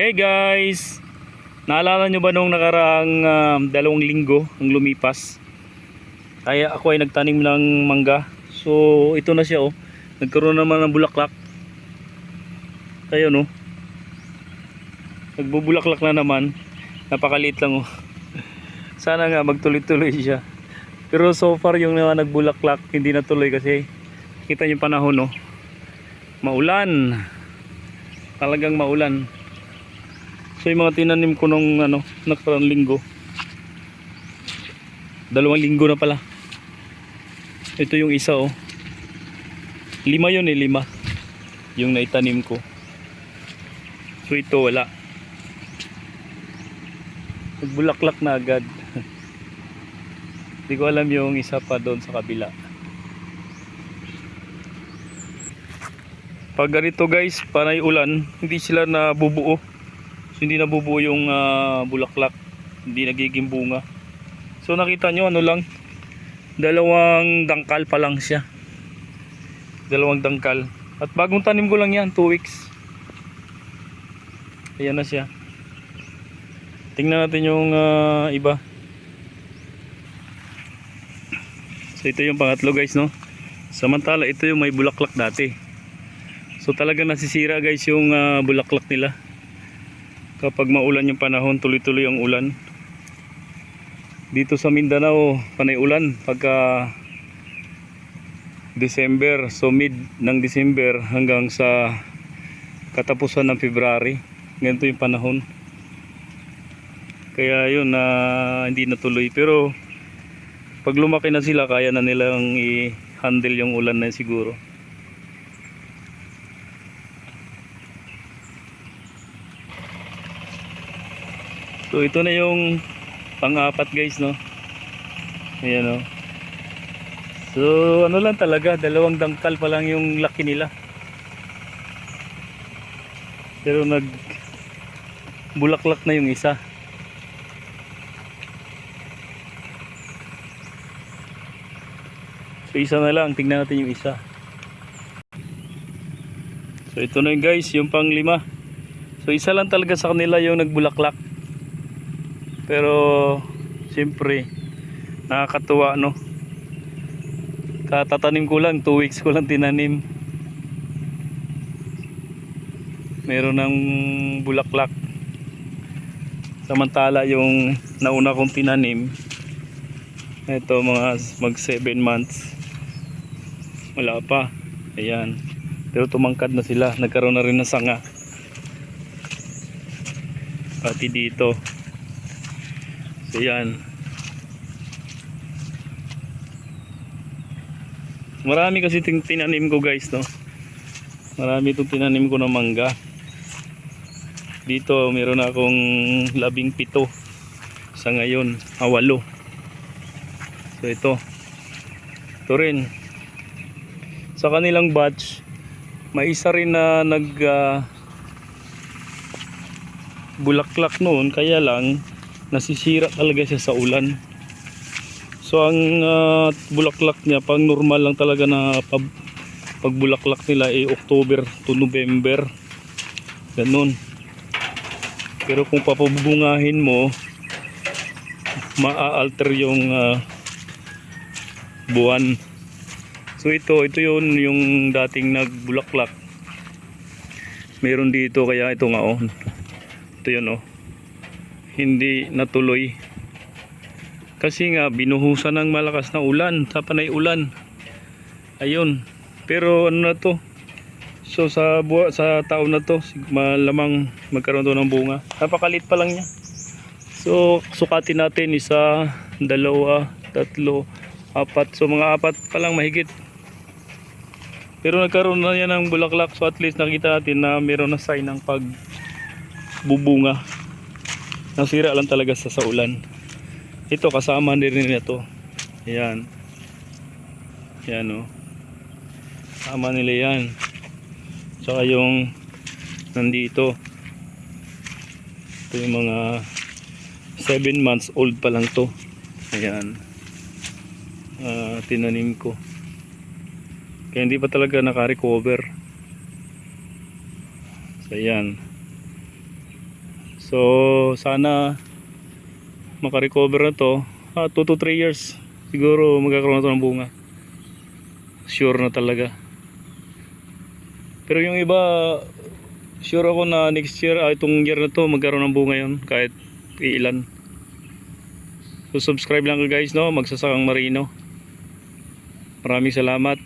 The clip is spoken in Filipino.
Hey guys! Naalala nyo ba nung nakaraang um, dalawang linggo ang lumipas? Kaya ako ay nagtanim ng mangga. So ito na siya oh. Nagkaroon naman ng bulaklak. Ayun oh. Nagbubulaklak na naman. Napakaliit lang oh. Sana nga magtuloy-tuloy siya. Pero so far yung mga nagbulaklak hindi natuloy kasi kita yung panahon oh. Maulan. Talagang maulan. So yung mga tinanim ko nung ano, nakaraang linggo. Dalawang linggo na pala. Ito yung isa oh. Lima yun eh, lima. Yung naitanim ko. So ito wala. Nagbulaklak na agad. Hindi ko alam yung isa pa doon sa kabila. Pag ganito guys, panay ulan, hindi sila nabubuo. So, hindi nabubuo yung ah, bulaklak. Hindi nagiging bunga. So nakita nyo ano lang, dalawang dangkal pa lang siya. Dalawang dangkal. At bagong tanim ko lang yan, 2 weeks. Ayan na siya. Tingnan natin yung ah, iba. So ito yung pangatlo guys no. Samantala ito yung may bulaklak dati. So talaga nasisira guys yung ah, bulaklak nila. Kapag maulan yung panahon, tuloy-tuloy ang ulan. Dito sa Mindanao, panay ulan pagka December, so mid ng December hanggang sa katapusan ng February. Ganito yung panahon. Kaya yun na hindi natuloy pero pag lumaki na sila kaya na nilang i-handle yung ulan na siguro. So ito na yung pang-apat guys no. Ayan oh. So ano lang talaga, dalawang dangkal pa lang yung laki nila. Pero nag bulaklak na yung isa. So isa na lang, tingnan natin yung isa. So ito na yung guys, yung pang lima. So isa lang talaga sa kanila yung nagbulaklak. Pero siyempre nakakatuwa no. Katatanim ko lang, 2 weeks ko lang tinanim. Meron ng bulaklak. Samantala yung nauna kong tinanim, ito mga mag 7 months. Wala pa. Ayan. Pero tumangkad na sila. Nagkaroon na rin ng sanga. Pati dito. So. Marami kasi tin- tinanim ko guys no. Marami itong tinanim ko ng mangga. Dito meron akong labing pito sa ngayon. Awalo. So ito. Ito rin. Sa kanilang batch, may isa rin na nag ah, bulaklak noon kaya lang nasisira talaga siya sa ulan. So ang ah, bulaklak niya pang normal lang talaga na pag, pagbulaklak nila ay October to November. Ganun. Pero kung papabungahin mo, maa-alter yung ah, buwan. So ito, ito yun yung dating nagbulaklak. Meron dito kaya ito nga oh. Ito yun oh. Hindi natuloy. Kasi nga binuhusan ng malakas na ulan, sa panay ulan. Ayun. Pero ano na to? So sa buwa, sa taon na to, malamang magkaroon to ng bunga. Napakalit pa lang niya. So sukatin natin isa, dalawa, tatlo, apat. So mga apat pa lang mahigit. Pero nagkaroon na yan ng bulaklak. So at least nakita natin na meron na sign ng pagbubunga. Nasira lang talaga sa, sa ulan. Ito kasama din rin ito. Ayan. Ayan o. Kasama nila yan. Tsaka yung nandito. Ito yung mga 7 months old pa lang to. Ayan. Ah, tinanim ko. Kaya hindi pa talaga naka-recover. So ayan. So, sana makarecover na to. 2 to 3 years. Siguro magkakaroon na to ng bunga. Sure na talaga. Pero yung iba, sure ako na next year, ah, itong year na to, magkaroon ng bunga yon kahit ilan. So, subscribe lang guys, no? Magsasakang Marino. Maraming salamat.